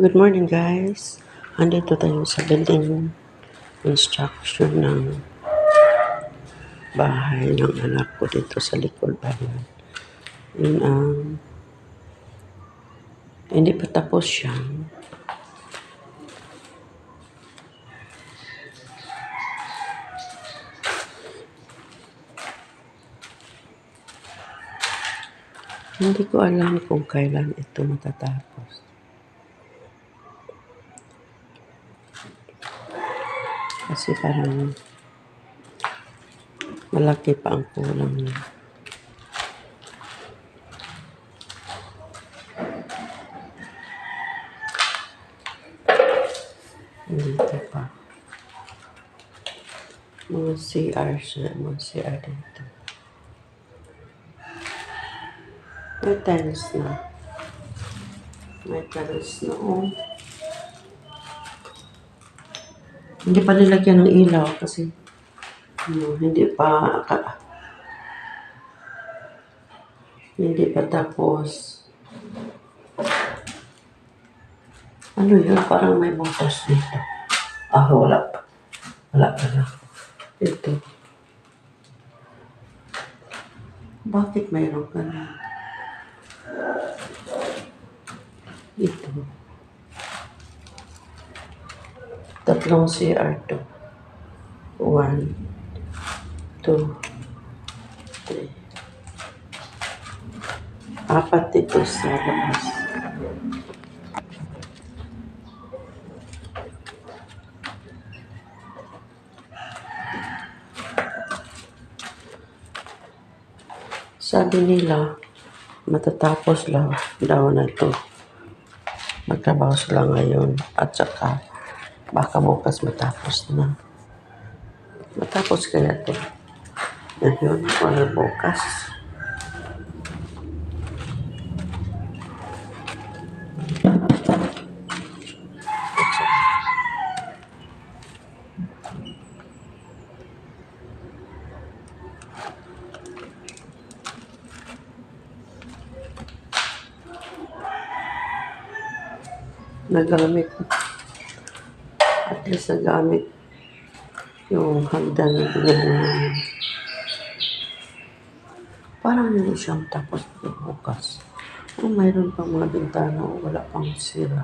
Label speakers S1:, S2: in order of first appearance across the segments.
S1: Good morning guys. Andito tayo sa building construction ng bahay ng anak ko dito sa likod bayan. Yun ang hindi pa tapos siya. Hindi ko alam kung kailan ito matatapos. Kasi parang malaki pa ang kulang niya. Dito pa. Mga CR siya, mga CR dito. May tiles na. May tiles na oh. Hindi pa nilagyan ng ilaw kasi ano, hindi pa ka, hindi pa tapos. Ano yun? Parang may butas dito. Ah, wala pa. Wala pa na. Ito. Bakit mayroon ka na? Ito. Tatlong CR to. One, two, three. Apat dito sa labas. Sabi nila, matatapos lang daw na to. Magtrabaho sila ngayon at saka baka bukas matapos na. Matapos kaya to. Ngayon, wala bukas. Nagamit. At least nagamit yung hagdan na binili namin. Parang hindi siyang tapos bukas. Oh, mayroon pang mga bintana o wala pang sira.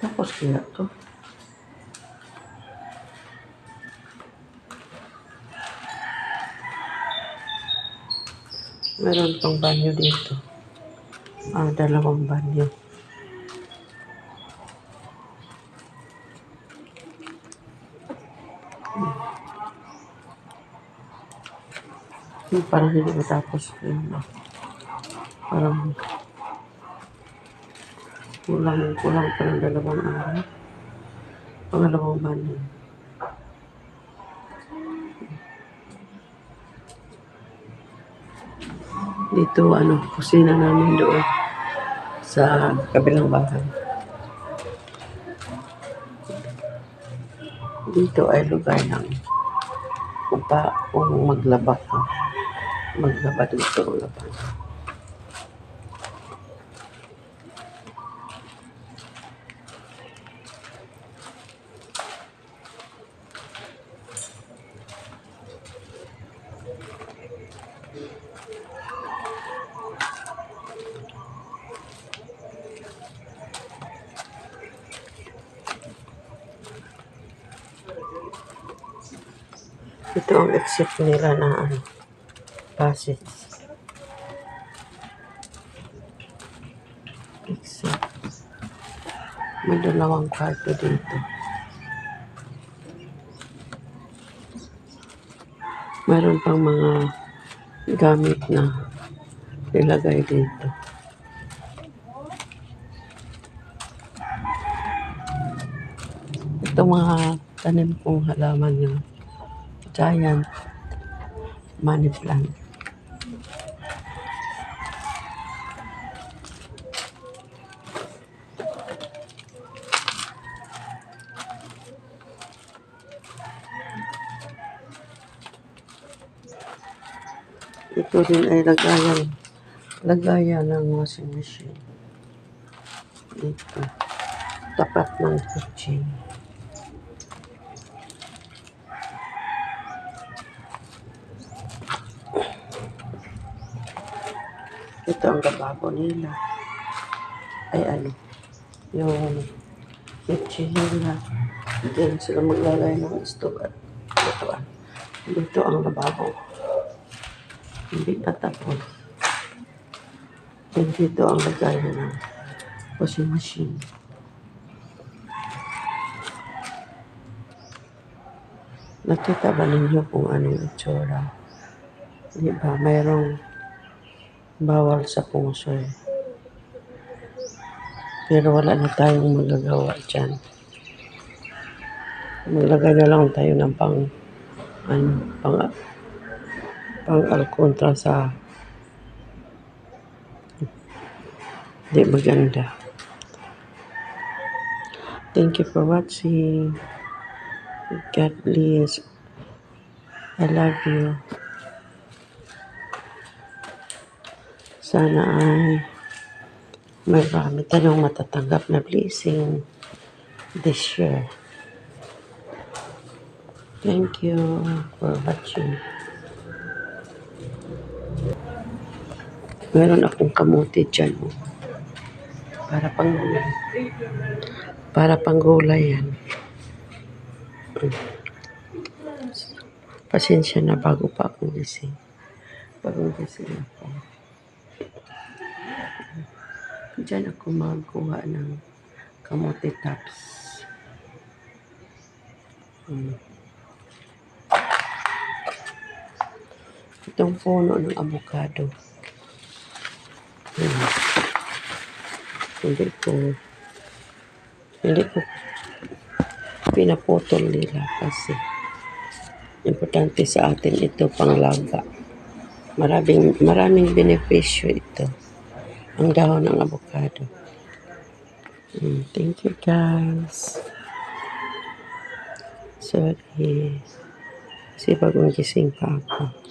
S1: Tapos kaya to. Meron pang banyo dito. Ah, dalawang banyo. Hmm, parang hindi matapos yun. ah. Parang kulang, kulang pa ng dalawang araw. Pangalawang banyo. Dito, ano, kusina namin doon sa kabilang bahay. Dito ay lugar ng upa kung maglaba ka. Maglaba dito ang laban. Ito ang exit nila na ano, passage. Exit. May dalawang kwarto dito. Meron pang mga gamit na nilagay dito. Ito mga tanim kong halaman yung giant money plant. Ito din ay lagayan lagayan ng washing machine. Dito. Tapat ng kitchen. Ito ang lababo nila. Ay ano, yung kitchen nila. Diyan sila maglalay ng stove at lutuan. Dito ang lababo. Hindi pa tapos. And dito ang lagayan ng washing machine. Nakita ba ninyo kung anong itsura? Di ba? Mayroong bawal sa puso eh. Pero wala na tayong magagawa dyan. Maglagay na lang tayo ng pang ano, pang pang alkontra sa di maganda. Thank you for watching. God bless. I love you. Sana ay marami tayong matatanggap na blessing this year. Thank you for watching. Meron akong kamuti dyan. oh. Para pang para pang gulay yan. Pasensya na bago pa akong gising. Bagong gising ako. Diyan ako magkuha ng kamote tops. Hmm. Itong puno ng avocado. Hmm. Hindi ko hindi ko pinaputol nila kasi importante sa atin ito panglaga. Maraming maraming benepisyo ito. Ang dahon ng avocado. Mm, thank you guys. Sorry. Kasi bagong gising pa ako.